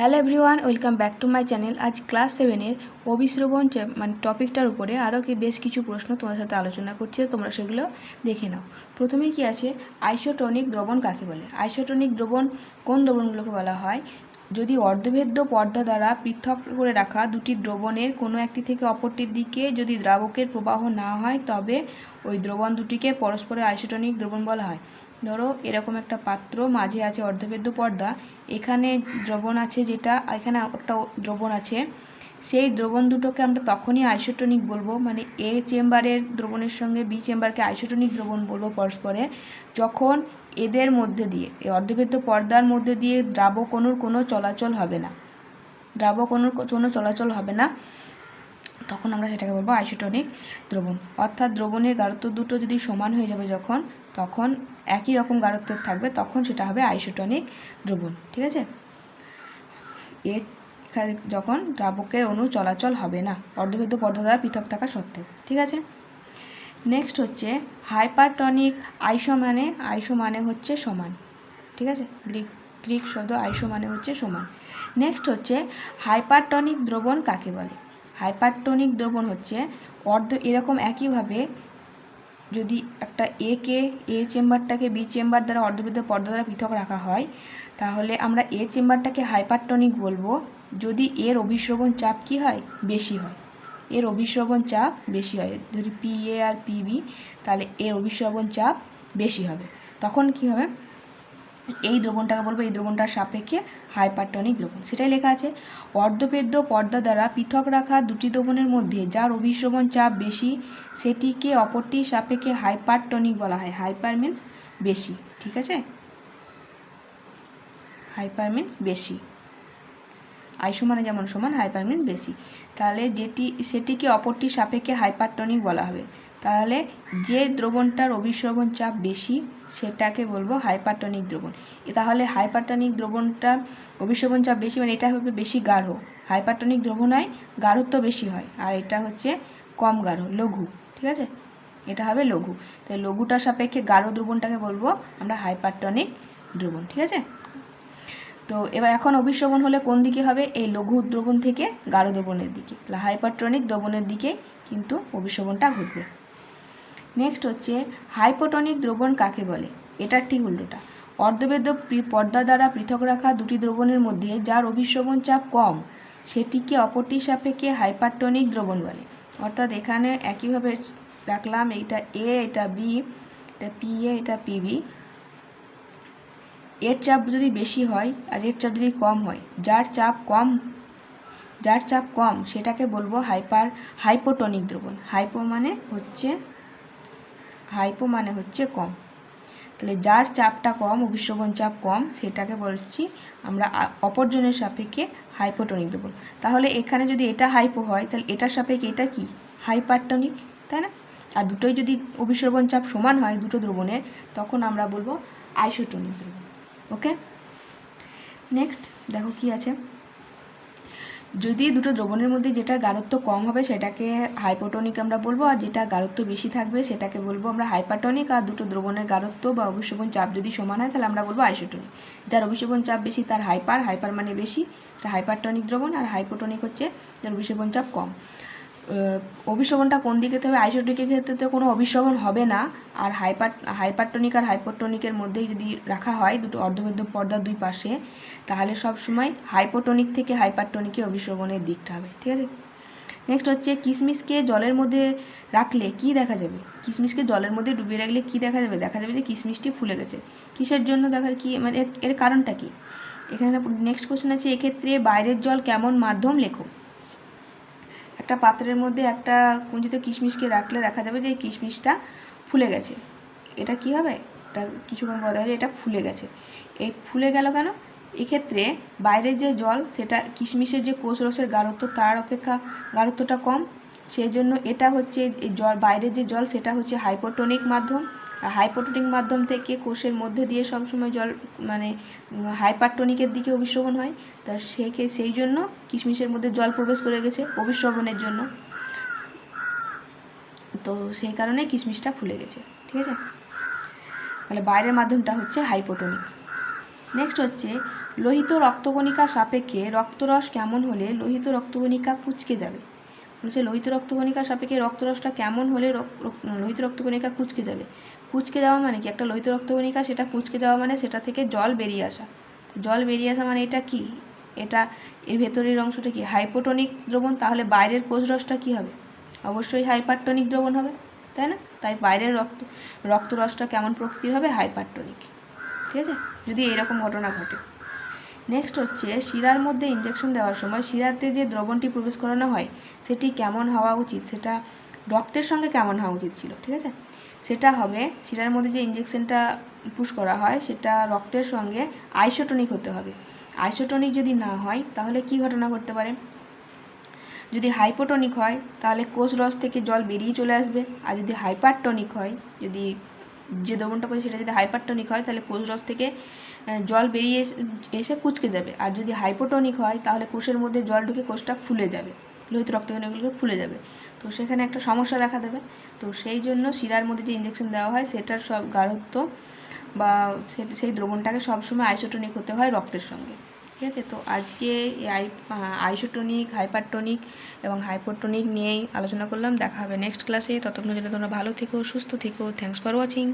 Hello everyone, welcome back to my channel. আজ class সেভেনের অবিশ্রবণ মানে টপিকটার উপরে আরও কি বেশ কিছু প্রশ্ন তোমার সাথে আলোচনা করছে তোমরা সেগুলো দেখে নাও। প্রথমে কি আছে? আইসোটনিক দ্রবণ কাকে বলে? আইসোটনিক দ্রবণ কোন দ্রবণগুলোকে বলা হয়? যদি অর্ধভেদ্য পর্দা দ্বারা পৃথক করে রাখা দুটি দ্রবণের কোনো একটি থেকে অপরটির দিকে যদি দ্রাবকের প্রবাহ না হয়, তবে ওই দ্রবণ দুটিকে পরস্পরের আইসোটনিক দ্রবণ বলা হয়। ধরো, এরকম একটা পাত্র, মাঝে আছে অর্ধভেদ্য পর্দা, এখানে দ্রবণ আছে যেটা, এখানে একটা দ্রবণ আছে। সেই দ্রবণ দুটোকে আমরা তখনই আইসোটনিক বলব মানে এ চেম্বারের দ্রবণের সঙ্গে বি চেম্বারকে আইসোটনিক দ্রবণ বলব পরস্পরে, যখন এদের মধ্যে দিয়ে, এই অর্ধভেদ্য পর্দার মধ্যে দিয়ে দ্রাবক কোনো চলাচল হবে না দ্রাবক অণুর কোনো চলাচল হবে না, তখন আমরা সেটাকে বলব আইসোটনিক দ্রবণ। অর্থাৎ দ্রবণের গাঢ়ত্ব দুটো যদি সমান হয়ে যাবে যখন, তখন একই রকম গাঢ়ত্বের থাকবে, তখন সেটা হবে আইসোটনিক দ্রবণ, ঠিক আছে? এর যখন দ্রাবকের অণু চলাচল হবে না অর্ধভেদ্য পর্দা দ্বারা পৃথক থাকা সত্ত্বেও, ঠিক আছে? নেক্সট হচ্ছে হাইপারটনিক আইসো মানে আইসো মানে হচ্ছে সমান, ঠিক আছে? গ্রিক গ্রিক শব্দ আইসো মানে হচ্ছে সমান। নেক্সট হচ্ছে হাইপারটনিক দ্রবণ কাকে বলে? হাইপারটনিক দ্রবণ হচ্ছে অর্ধ, এরকম একইভাবে যদি একটা এ কে এ চেম্বারটাকে বি চেম্বার দ্বারা অর্ধবৃদ্ধ পর্দা দ্বারা পৃথক রাখা হয়, তাহলে আমরা এ চেম্বারটাকে হাইপারটনিক বলব। যদি এর অভিশ্রবণ চাপ কি হয়? বেশি হয়। এর অভিশ্রবণ চাপ বেশি হয়। যদি পি এ আর পি বি তাহলে এর অভিশ্রবণ চাপ বেশি হবে। তখন কি হবে? এই দ্রবণটাকে বলব, এই দ্রবণটার সাপেক্ষে হাইপারটনিক দ্রবণ। সেটাই লেখা আছে অর্ধভেদ্য পর্দা দ্বারা পৃথক রাখা দুটি দ্রবণের মধ্যে, যার অভিশ্রবণ চাপ বেশি, সেটিকে অপরটির সাপেক্ষে হাইপারটনিক বলা হয়। হাইপার মিন্স বেশি, ঠিক আছে? হাইপার মিন্স বেশি। আইসো মানে যেমন সমান হাইপার মিন্স বেশি। তাহলে যেটি, সেটিকে অপরটির সাপেক্ষে হাইপারটনিক বলা হবে। তাহলে যে দ্রবণটার অভিশ্রবণ চাপ বেশি, সেটাকে বলব হাইপারটনিক দ্রবণ। তাহলে হাইপারটনিক দ্রবণটা অভিশ্রবণ চাপ বেশি মানে এটা হবে বেশি গাঢ়। হাইপারটনিক দ্রবণ হয় গাঢ়ত্ব বেশি হয়। আর এটা হচ্ছে কম গাঢ়, লঘু, ঠিক আছে? এটা হবে লঘু। তাই লঘুটার সাপেক্ষে গাঢ় দ্রবণটাকে বলব আমরা হাইপারটনিক দ্রবণ, ঠিক আছে? তো এবার এখন অভিশ্রবণ হলে কোন দিকে হবে? এই লঘু দ্রবণ থেকে গাঢ় দ্রবণের দিকে। তাহলে হাইপারটনিক দ্রবণের দিকে কিন্তু অভিশ্রবণটা ঘটবে। নেক্সট হচ্ছে হাইপোটনিক দ্রবণ কাকে বলে? এটার ঠিক উল্টোটা। অর্ধবেদ্য পর্দা দ্বারা পৃথক রাখা দুটি দ্রবণের মধ্যে যার অভিশ্রবণ চাপ কম, সেটিকে অপরটির সাপেক্ষে হাইপারটনিক দ্রবণ বলে। অর্থাৎ এখানে একইভাবে রাখলাম, এইটা এ এটা বি এটা পি এ এটা পিবি এর চাপ যদি বেশি হয় আর এর চাপ যদি কম হয়, যার চাপ কম, যার চাপ কম, সেটাকে বলব হাইপার হাইপোটনিক দ্রবণ। হাইপো মানে হচ্ছে হাইপো মানে হচ্ছে কম। তাহলে যার চাপটা কম অভিশ্রবণ চাপ কম, সেটাকে বলছি আমরা অপরজনের সাপেক্ষে হাইপোটনিক দ্রবণ তাহলে এখানে যদি এটা হাইপো হয়, তাহলে এটার সাপেক্ষে এটা কি? হাইপারটনিক, তাই না? আর দুটোই যদি অভিশ্রবণ চাপ সমান হয়, দুটো দ্রবণের, তখন আমরা বলব আইসোটনিক দ্রবণ। ওকে? নেক্সট, দেখো কি আছে। যদি দুটো দ্রবণের মধ্যে যেটা গাঢ়ত্ব কম হবে সেটাকে হাইপোটনিক আমরা বলব, আর যেটা গাঢ়ত্ব বেশি থাকবে সেটাকে বলব আমরা হাইপারটনিক আর দুটো দ্রবণের গাঢ়ত্ব বা অভিশ্রবণ চাপ যদি সমান হয় তাহলে আমরা বলব আইসোটনিক যার অভিশ্রবণ চাপ বেশি তার হাইপার হাইপার মানে বেশি হাইপারটনিক দ্রবণ, আর হাইপোটনিক হচ্ছে যার অভিশ্রবণ চাপ কম। অভিশ্রবণটা কোন দিকে হবে? আইসোটনিকের ক্ষেত্রে তো কোনো অভিশ্রবণ হবে না। আর হাইপার হাইপারটনিক আর হাইপোটনিকের মধ্যেই যদি রাখা হয়, দুটো অর্ধবেদ্য পর্দার দুই পাশে, তাহলে সব সময় হাইপোটনিক থেকে হাইপারটনিকে অভিশ্রবণের দিকটা হবে। ঠিক আছে? নেক্সট হচ্ছে কিশমিশকে জলের মধ্যে রাখলে কি দেখা যাবে? কিশমিশকে জলের মধ্যে ডুবিয়ে রাখলে কি দেখা যাবে? দেখা যাবে যে কিশমিশটি ফুলে গেছে। কিসের জন্য দেখা কি মানে এর- এর কারণটা কি? এখানে নেক্সট কোশ্চেন আছে, এক্ষেত্রে বাইরের জল কেমন মাধ্যম লেখো একটা পাত্রের মধ্যে একটা কুঞ্চিত কিশমিশকে রাখলে দেখা যাবে যে এই কিশমিশটা ফুলে গেছে। এটা কি হবে? এটা কিছুক্ষণ পর দেখা যায় এটা ফুলে গেছে। এই ফুলে গেল কেন? এক্ষেত্রে বাইরের যে জল, সেটা কিশমিশের যে কোষ রসের গাঢ়ত্ব, তার অপেক্ষা গাঢ়ত্বটা কম। সেই জন্য এটা হচ্ছে জল বাইরের যে জল সেটা হচ্ছে হাইপোটনিক মাধ্যম। আর হাইপোটনিক মাধ্যম থেকে কোষের মধ্যে দিয়ে সবসময় জল মানে হাইপারটনিকের দিকে অভিশ্রবণ হয়। তা ক্ষে- সেই জন্য কিশমিশের মধ্যে জল প্রবেশ করে গেছে অভিশ্রবণের জন্য। তো সেই কারণে কিশমিশটা ফুলে গেছে, ঠিক আছে? তাহলে বাইরের মাধ্যমটা হচ্ছে হাইপোটনিক নেক্সট হচ্ছে লোহিত রক্তকণিকার সাপেক্ষে রক্তরস কেমন হলে লোহিত রক্তকণিকা কুচকে যাবে? বলছে, লোহিত রক্তকণিকার সাপেক্ষে রক্তরসটা কেমন হলে লোহিত রক্তকণিকা কুচকে যাবে? কুচকে যাওয়া মানে কি? একটা লোহিত রক্তকণিকা সেটা কুচকে যাওয়া মানে সেটা থেকে জল বেরিয়ে আসা। জল বেরিয়ে আসা মানে এটা কি? এটা এর ভেতরের অংশটা কি? হাইপোটনিক দ্রবণ? তাহলে বাইরের কোষরসটা কি হবে? অবশ্যই হাইপারটনিক দ্রবণ হবে, তাই না? তাই বাইরের রক্ত, রক্তরসটা কেমন প্রকৃতির হবে? হাইপারটনিক। ঠিক আছে? যদি এরকম ঘটনা ঘটে। নেক্সট হচ্ছে, শিরার মধ্যে ইঞ্জেকশন দেওয়ার সময় শিরাতে যে দ্রবণটি প্রবেশ করানো হয়, সেটি কেমন হওয়া উচিত? সেটা রক্তের সঙ্গে কেমন হওয়া উচিত ছিল, ঠিক আছে? সেটা হবে, শিরার মধ্যে যে ইঞ্জেকশনটা পুশ করা হয়, সেটা রক্তের সঙ্গে আইসোটনিক হতে হবে। আইসোটনিক যদি না হয়, তাহলে কি ঘটনা ঘটতে পারে? যদি হাইপোটনিক হয়, তাহলে কোষ রস থেকে জল বেরিয়ে চলে আসবে। আর যদি হাইপারটনিক হয়, যদি যে দ্রবণটা পড়ে সেটা যদি হাইপারটনিক হয়, তাহলে কোষ রস থেকে জল বেরিয়ে এসে- কুচকে যাবে। আর যদি হাইপোটনিক হয়, তাহলে কোষের মধ্যে জল ঢুকে কোষটা ফুলে যাবে। লোহিত রক্তকণিকাগুলো ফুলে যাবে। তো সেখানে একটা সমস্যা দেখা দেবে। তো সেই জন্য শিরার মধ্যে যে ইঞ্জেকশন দেওয়া হয়, সেটার সব গাঢ়ত্ব বা সেই দ্রবণটাকে সবসময় আইসোটনিক হতে হয় রক্তের সঙ্গে। ঠিক আছে? তো আজকে আই, আইসোটোনিক, হাইপারটোনিক এবং হাইপোটনিক নিয়েই আলোচনা করলাম। দেখা হবে নেক্সট ক্লাসে। ততক্ষণের জন্য তোমরা ভালো থেকো, সুস্থ থেকো। Thanks for watching